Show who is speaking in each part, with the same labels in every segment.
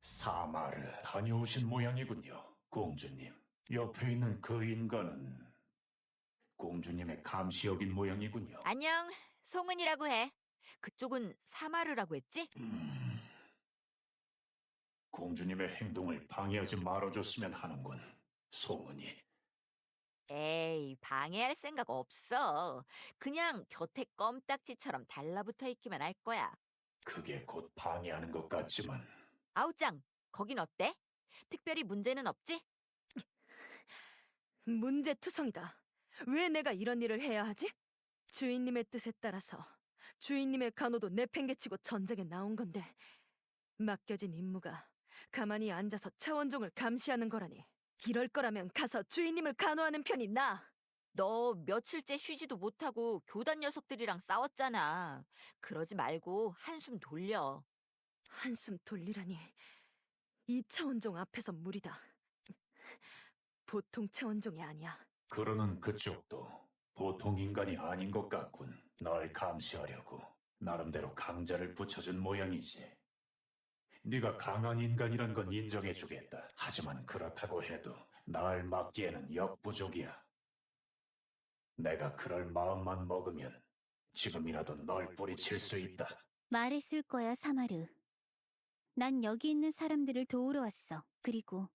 Speaker 1: 사마르 다녀오신 모양이군요, 공주님. 옆에 있는 그 인간은 공주님의 감시역인 모양이군요.
Speaker 2: 안녕, 송은이라고 해. 그쪽은 사마르라고 했지?
Speaker 1: 음, 공주님의 행동을 방해하지 말아줬으면 하는군, 송은이.
Speaker 2: 에이, 방해할 생각 없어. 그냥 곁에 껌딱지처럼 달라붙어 있기만 할 거야.
Speaker 1: 그게 곧 방해하는 것 같지만
Speaker 2: 아우짱, 거긴 어때? 특별히 문제는 없지?
Speaker 3: 문제투성이다. 왜 내가 이런 일을 해야 하지? 주인님의 뜻에 따라서 주인님의 간호도 내팽개치고 전쟁에 나온 건데 맡겨진 임무가 가만히 앉아서 차원종을 감시하는 거라니 이럴 거라면 가서 주인님을 간호하는 편이 나아.
Speaker 2: 너 며칠째 쉬지도 못하고 교단 녀석들이랑 싸웠잖아. 그러지 말고 한숨 돌려.
Speaker 3: 한숨 돌리라니 이 차원종 앞에서 무리다. 보통 차원종이 아니야.
Speaker 1: 그러는 그쪽도 보통 인간이 아닌 것 같군. 널 감시하려고 나름대로 강자를 붙여준 모양이지. 네가 강한 인간이란 건 인정해주겠다. 하지만 그렇다고 해도 날 막기에는 역부족이야. 내가 그럴 마음만 먹으면 지금이라도 널 뿌리칠 수 있다.
Speaker 4: 말했을 거야, 사마르. 난 여기 있는 사람들을 도우러 왔어. 그리고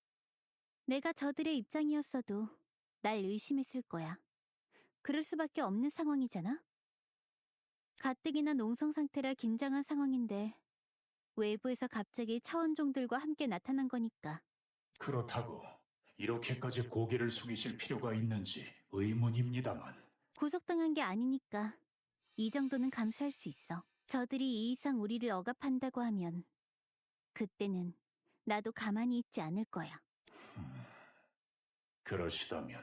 Speaker 4: 내가 저들의 입장이었어도 날 의심했을 거야. 그럴 수밖에 없는 상황이잖아? 가뜩이나 농성 상태라 긴장한 상황인데 외부에서 갑자기 차원종들과 함께 나타난 거니까.
Speaker 1: 그렇다고 이렇게까지 고개를 숙이실 필요가 있는지 의문입니다만.
Speaker 4: 구속당한 게 아니니까 이 정도는 감수할 수 있어. 저들이 이 이상 우리를 억압한다고 하면 그때는 나도 가만히 있지 않을 거야.
Speaker 1: 음, 그러시다면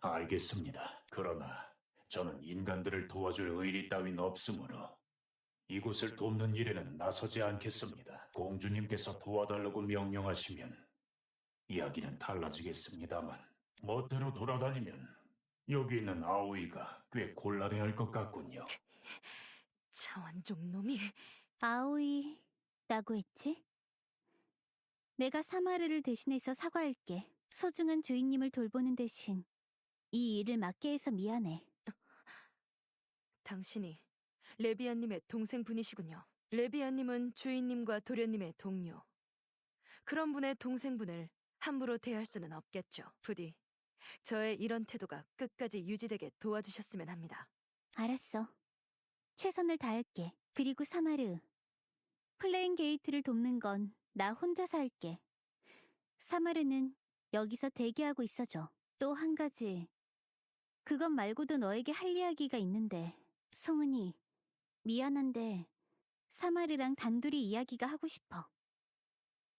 Speaker 1: 알겠습니다. 그러나 저는 인간들을 도와줄 의리 따윈 없으므로 이곳을 돕는 일에는 나서지 않겠습니다. 공주님께서 도와달라고 명령하시면 이야기는 달라지겠습니다만 멋대로 돌아다니면 여기 있는 아오이가 꽤 곤란해할 것 같군요.
Speaker 3: 차원종 놈이
Speaker 4: 아오이 라고 했지? 내가 사마르를 대신해서 사과할게. 소중한 주인님을 돌보는 대신 이 일을 맡게 해서 미안해.
Speaker 3: 당신이 레비아님의 동생분이시군요. 레비아님은 주인님과 도련님의 동료. 그런 분의 동생분을 함부로 대할 수는 없겠죠. 부디 저의 이런 태도가 끝까지 유지되게 도와주셨으면 합니다.
Speaker 4: 알았어. 최선을 다할게. 그리고 사마르. 플레인 게이트를 돕는 건 나 혼자서 할게. 사마르는 여기서 대기하고 있어줘. 또 한 가지. 그것 말고도 너에게 할 이야기가 있는데, 송은이, 미안한데, 사마르랑 단둘이 이야기가 하고 싶어.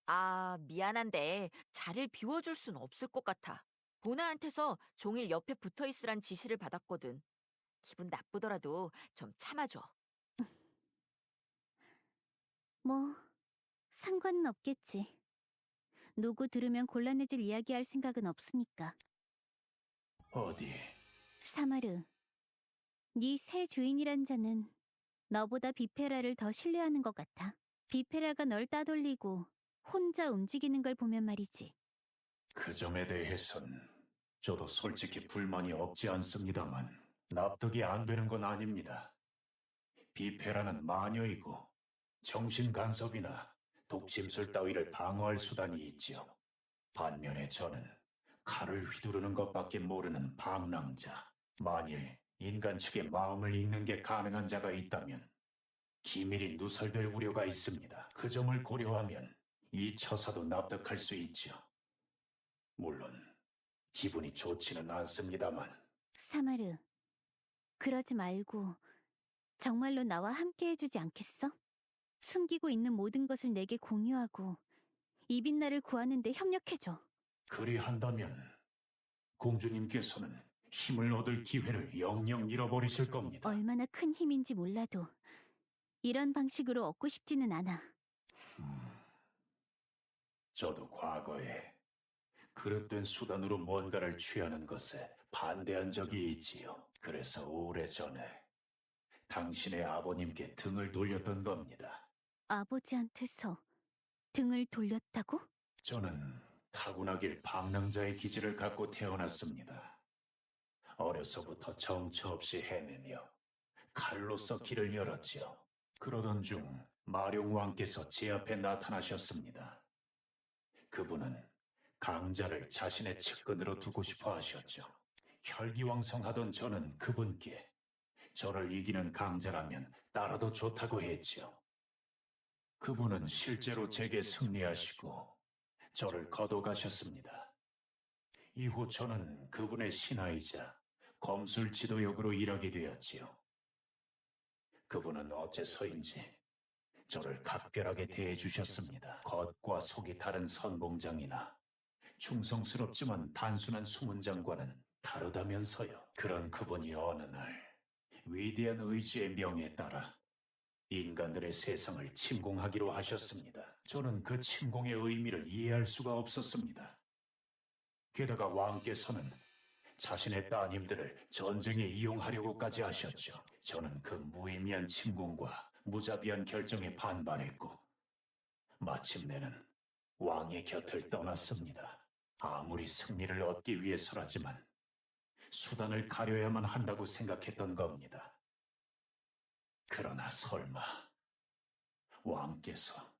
Speaker 2: 아, 미안한데 자리를 비워줄 순 없을 것 같아. 보나한테서 종일 옆에 붙어 있으란 지시를 받았거든. 기분 나쁘더라도 좀 참아줘.
Speaker 4: 뭐, 상관은 없겠지. 누구 들으면 곤란해질 이야기할 생각은 없으니까.
Speaker 1: 어디?
Speaker 4: 사마르, 네 새 주인이란 자는 너보다 비페라를 더 신뢰하는 것 같아. 비페라가 널 따돌리고 혼자 움직이는 걸 보면 말이지.
Speaker 1: 그 점에 대해선 저도 솔직히 불만이 없지 않습니다만 납득이 안 되는 건 아닙니다. 비페라는 마녀이고 정신 간섭이나 독심술 따위를 방어할 수단이 있지요. 반면에 저는 칼을 휘두르는 것밖에 모르는 방랑자. 만일 인간 측의 마음을 읽는 게 가능한 자가 있다면 기밀이 누설될 우려가 있습니다. 그 점을 고려하면 이 처사도 납득할 수 있지요. 물론 기분이 좋지는 않습니다만
Speaker 4: 사마르, 그러지 말고 정말로 나와 함께 해주지 않겠어? 숨기고 있는 모든 것을 내게 공유하고 이빛나를 구하는 데 협력해줘.
Speaker 1: 그리한다면 공주님께서는 힘을 얻을 기회를 영영 잃어버리실 겁니다.
Speaker 4: 얼마나 큰 힘인지 몰라도 이런 방식으로 얻고 싶지는 않아.
Speaker 1: 음, 저도 과거에 그릇된 수단으로 뭔가를 취하는 것에 반대한 적이 있지요. 그래서 오래전에 당신의 아버님께 등을 돌렸던 겁니다.
Speaker 4: 아버지한테서 등을 돌렸다고?
Speaker 1: 저는 타고나길 방랑자의 기질을 갖고 태어났습니다. 어려서부터 정처 없이 헤매며 칼로서 길을 열었지요. 그러던 중 마룡왕께서 제 앞에 나타나셨습니다. 그분은 강자를 자신의 측근으로 두고 싶어 하셨죠. 혈기왕성하던 저는 그분께 저를 이기는 강자라면 따라도 좋다고 했지요. 그분은 실제로 제게 승리하시고 저를 거둬가셨습니다. 이후 저는 그분의 신하이자 검술 지도 역으로 일하게 되었지요. 그분은 어째서인지 저를 각별하게 대해주셨습니다. 겉과 속이 다른 선봉장이나 충성스럽지만 단순한 수문장과는 다르다면서요. 그런 그분이 어느 날 위대한 의지의 명에 따라 인간들의 세상을 침공하기로 하셨습니다. 저는 그 침공의 의미를 이해할 수가 없었습니다. 게다가 왕께서는 자신의 따님들을 전쟁에 이용하려고까지 하셨죠. 저는 그 무의미한 침공과 무자비한 결정에 반발했고, 마침내는 왕의 곁을 떠났습니다. 아무리 승리를 얻기 위해서라지만 수단을 가려야만 한다고 생각했던 겁니다. 그러나 설마 왕께서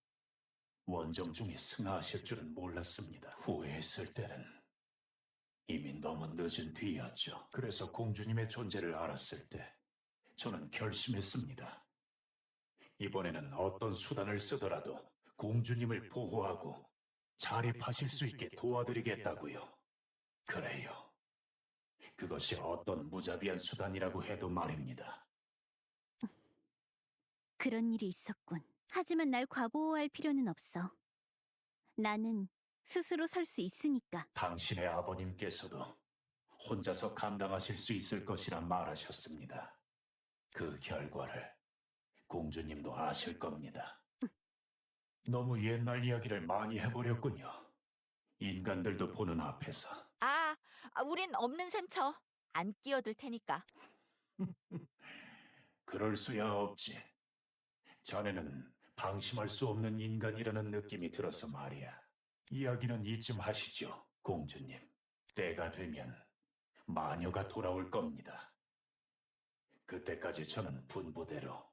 Speaker 1: 원정 중에 승하하실 줄은 몰랐습니다. 후회했을 때는 이미 너무 늦은 뒤였죠. 그래서 공주님의 존재를 알았을 때 저는 결심했습니다. 이번에는 어떤 수단을 쓰더라도 공주님을 보호하고 자립하실 수 있게 도와드리겠다고요. 그래요. 그것이 어떤 무자비한 수단이라고 해도 말입니다.
Speaker 4: 그런 일이 있었군. 하지만 날 과보호할 필요는 없어. 나는 스스로 설 수 있으니까.
Speaker 1: 당신의 아버님께서도 혼자서 감당하실 수 있을 것이라 말하셨습니다. 그 결과를 공주님도 아실 겁니다. 너무 옛날 이야기를 많이 해버렸군요. 인간들도 보는 앞에서.
Speaker 2: 아, 아, 우린 없는 셈 쳐. 안 끼어들 테니까.
Speaker 1: 그럴 수야 없지. 자네는 방심할 수 없는 인간이라는 느낌이 들어서 말이야. 이야기는 이쯤 하시죠, 공주님. 때가 되면 마녀가 돌아올 겁니다. 그때까지 저는 분부대로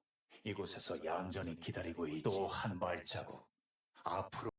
Speaker 1: 이곳에서 얌전히 기다리고 있지. 또 한 발자국 앞으로